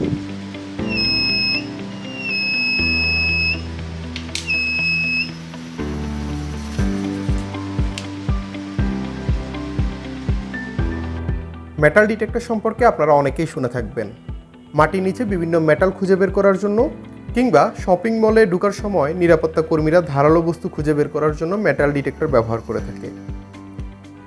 Metal detector সম্পর্কে আপনারা অনেকেই শুনে থাকবেন। মাটির নিচে বিভিন্ন মেটাল খুঁজে বের করার জন্য কিংবা শপিং মলে ঢুকার সময় নিরাপত্তা কর্মীরা ধারালো বস্তু খুঁজে বের করার জন্য মেটাল ডিটেক্টর ব্যবহার করে থাকে।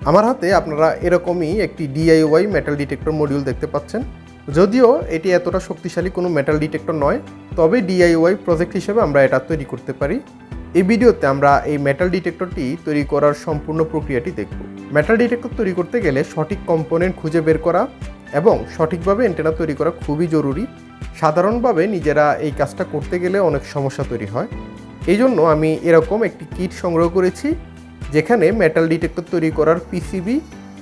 আমার হাতে আপনারা এরকমই একটি ডিআইওয়াই মেটাল ডিটেক্টর মডিউল দেখতে পাচ্ছেন। যদিও এটি এতটা শক্তিশালী কোনো মেটাল ডিটেক্টর নয়, তবে ডিআইওয়াই প্রজেক্ট হিসেবে আমরা এটা তৈরি করতে পারি। এই ভিডিওতে আমরা এই মেটাল ডিটেক্টরটি তৈরি করার সম্পূর্ণ প্রক্রিয়াটি দেখব। মেটাল ডিটেক্টর তৈরি করতে গেলে সঠিক কম্পোনেন্ট খুঁজে বের করা এবং সঠিকভাবে অ্যান্টেনা তৈরি করা খুবই জরুরি। সাধারণভাবে নিজেরা এই কাজটা করতে গেলে অনেক সমস্যা তৈরি হয়। এই জন্য আমি এরকম একটি কিট সংগ্রহ করেছি, যেখানে মেটাল ডিটেক্টর তৈরি করার পিসিবি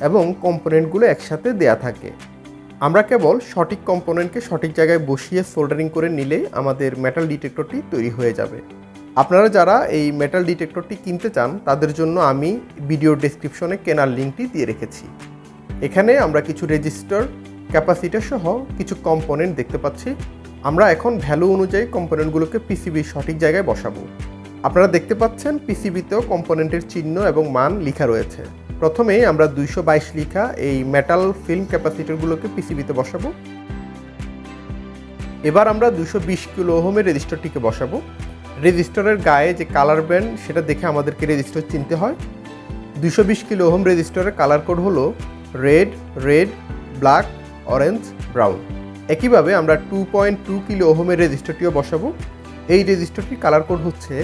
এবং কম্পোনেন্টগুলো একসাথে দেয়া থাকে। আমরা কেবল সঠিক কম্পোনেন্টকে সঠিক জায়গায় বসিয়ে সোল্ডারিং করে নিলে আমাদের মেটাল ডিটেক্টরটি তৈরি হয়ে যাবে। আপনারা যারা এই মেটাল ডিটেক্টরটি কিনতে চান, তাদের জন্য আমি ভিডিও ডেসক্রিপশনে কেনার লিঙ্কটি দিয়ে রেখেছি। এখানে আমরা কিছু রেজিস্টার ক্যাপাসিটার সহ কিছু কম্পোনেন্ট দেখতে পাচ্ছি। আমরা এখন ভ্যালু অনুযায়ী কম্পোনেন্টগুলোকে পিসিবির সঠিক জায়গায় বসাবো। আপনারা দেখতে পাচ্ছেন পিসিবিতেও কম্পোনেন্টের চিহ্ন এবং মান লেখা রয়েছে। প্রথমে আমরা দুইশো বাইশ লিখা এই মেটাল ফিল্ম ক্যাপাসিটারগুলোকে পিসিবিতে বসাবো। এবার আমরা দুশো বিশ কিলো ওহমের রেজিস্টারটিকে বসাবো। রেজিস্টারের গায়ে যে কালার ব্যান্ড সেটা দেখে আমাদেরকে রেজিস্টার চিনতে হয়। দুশো বিশ কিলো ওহম রেজিস্টারের কালার কোড হলো red red black orange brown একইভাবে আমরা টু পয়েন্ট টু কিলো ওহমের রেজিস্টারটিও বসাবো। এই রেজিস্টারটির কালার কোড হচ্ছে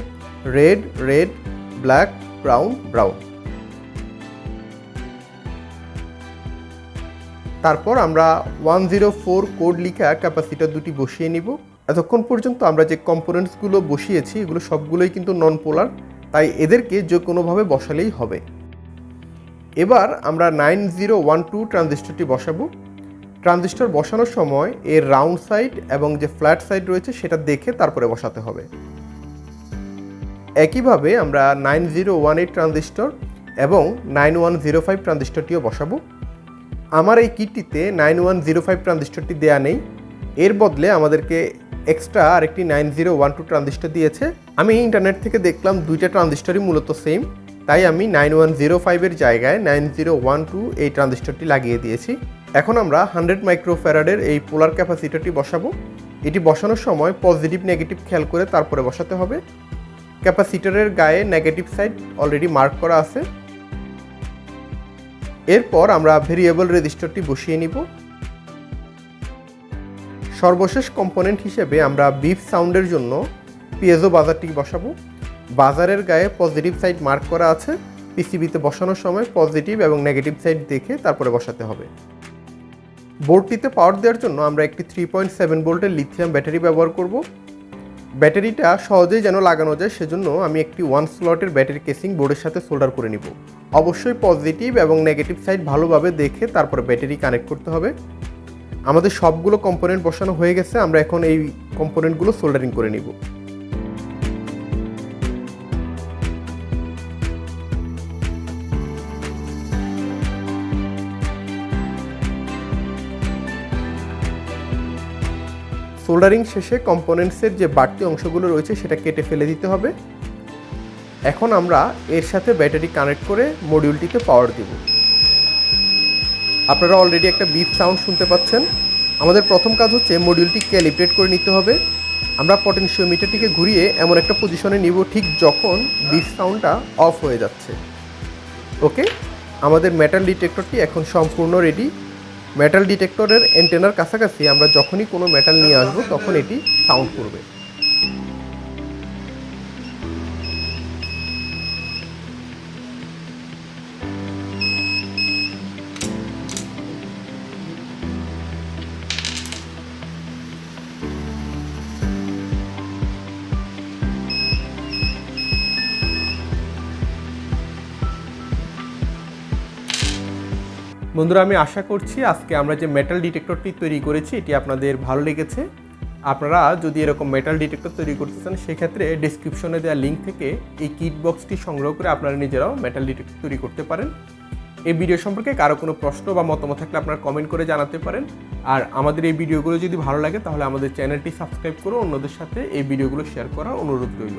red red black brown brown তারপর আমরা ওয়ান জিরো ফোর কোড লিখা ক্যাপাসিটার দুটি বসিয়ে নিব। এতক্ষণ পর্যন্ত আমরা যে কম্পোনেন্টসগুলো বসিয়েছি, এগুলো সবগুলোই কিন্তু নন পোলার তাই এদেরকে যে কোনোভাবে বসালেই হবে। এবার আমরা নাইন জিরো ওয়ান টু ট্রানজিস্টরটি বসাবো। ট্রানজিস্টর বসানোর সময় এর রাউন্ড সাইড এবং যে ফ্ল্যাট সাইড রয়েছে, সেটা দেখে তারপরে বসাতে হবে। একইভাবে আমরা nine zero one eight transistor এবং নাইন ওয়ান জিরো ফাইভ ট্রানজিস্টরটিও বসাবো। আমার এই কিটটিতে নাইন ওয়ান জিরো ফাইভ ট্রানজিস্টরটি দেওয়া নেই। এর বদলে আমাদেরকে এক্সট্রা আরেকটি nine zero one two transistor দিয়েছে। আমি ইন্টারনেট থেকে দেখলাম দুইটা ট্রানজিস্টরই মূলত সেম তাই আমি নাইন ওয়ান জিরো ফাইভের জায়গায় নাইন জিরো ওয়ান টু এই ট্রানজিস্টরটি লাগিয়ে দিয়েছি। এখন আমরা হান্ড্রেড মাইক্রোফ্যারাডের এই পোলার ক্যাপাসিটারটি বসাবো। এটি বসানোর সময় পজিটিভ নেগেটিভ খেয়াল করে তারপরে বসাতে হবে। ক্যাপাসিটারের গায়ে নেগেটিভ সাইড অলরেডি মার্ক করা আছে। এরপর আমরা ভেরিয়েবল রেজিস্টারটি বসিয়ে নিব। সর্বশেষ কম্পোনেন্ট হিসেবে আমরা বিফ সাউন্ডের জন্য পিএজো বাজারটি বসাবো। বাজারের গায়ে পজিটিভ সাইড মার্ক করা আছে পিসিবিতে বসানোর সময় পজিটিভ এবং নেগেটিভ সাইড দেখে তারপরে বসাতে হবে। বোর্ডটিতে পাওয়ার দেওয়ার জন্য আমরা একটি থ্রি পয়েন্ট সেভেন ভোল্টের লিথিয়াম ব্যাটারি ব্যবহার করব। ব্যাটারিটা সহজেই যেন লাগানো যায়, সেজন্য আমি একটি ওয়ান স্লটের ব্যাটারি কেসিং বোর্ডের সাথে সোল্ডার করে নিব। অবশ্যই পজিটিভ এবং নেগেটিভ সাইড ভালোভাবে দেখে তারপরে ব্যাটারি কানেক্ট করতে হবে। আমাদের সবগুলো কম্পোনেন্ট বসানো হয়ে গেছে, আমরা এখন এই কম্পোনেন্টগুলো সোল্ডারিং করে নিব। সোল্ডারিং শেষে কম্পোনেন্টসের যে বাড়তি অংশগুলো রয়েছে সেটা কেটে ফেলে দিতে হবে। এখন আমরা এর সাথে ব্যাটারি কানেক্ট করে মডিউলটিকে পাওয়ার দেব। আপনারা অলরেডি একটা বিপ সাউন্ড শুনতে পাচ্ছেন। আমাদের প্রথম কাজ হচ্ছে মডিউলটি ক্যালিব্রেট করে নিতে হবে। আমরা পটেনশিওমিটারটিকে ঘুরিয়ে এমন একটা পজিশনে নিব ঠিক যখন বিপ সাউন্ডটা অফ হয়ে যাচ্ছে। ওকে আমাদের মেটাল ডিটেক্টরটি এখন সম্পূর্ণ রেডি মেটাল ডিটেক্টরের এন্টেনার কাছাকাছি আমরা যখনই কোনো মেটাল নিয়ে আসব তখন এটি সাউন্ড করবে। বন্ধুরা, আমি আশা করছি আজকে আমরা যে মেটাল ডিটেক্টরটি তৈরি করেছি, এটি আপনাদের ভালো লেগেছে। আপনারা যদি এরকম মেটাল ডিটেক্টর তৈরি করতে চান, সেক্ষেত্রে ডিসক্রিপশনে দেওয়া লিঙ্ক থেকে এই কিট বক্সটি সংগ্রহ করে আপনারা নিজেরাও মেটাল ডিটেক্টর তৈরি করতে পারেন। এই ভিডিও সম্পর্কে কারও কোনো প্রশ্ন বা মতামত থাকলে আপনারা কমেন্ট করে জানাতে পারেন। আর আমাদের এই ভিডিওগুলো যদি ভালো লাগে, তাহলে আমাদের চ্যানেলটি সাবস্ক্রাইব করে অন্যদের সাথে এই ভিডিওগুলো শেয়ার করার অনুরোধ রইল।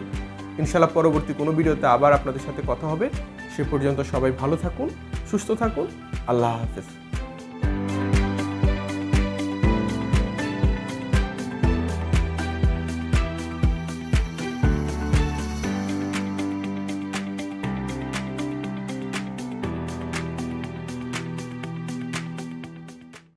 ইনশাল্লাহ পরবর্তী কোনো ভিডিওতে আবার আপনাদের সাথে কথা হবে। সে পর্যন্ত সবাই ভালো থাকুন, সুস্থ থাকুন। আল্লাহ হাফেজ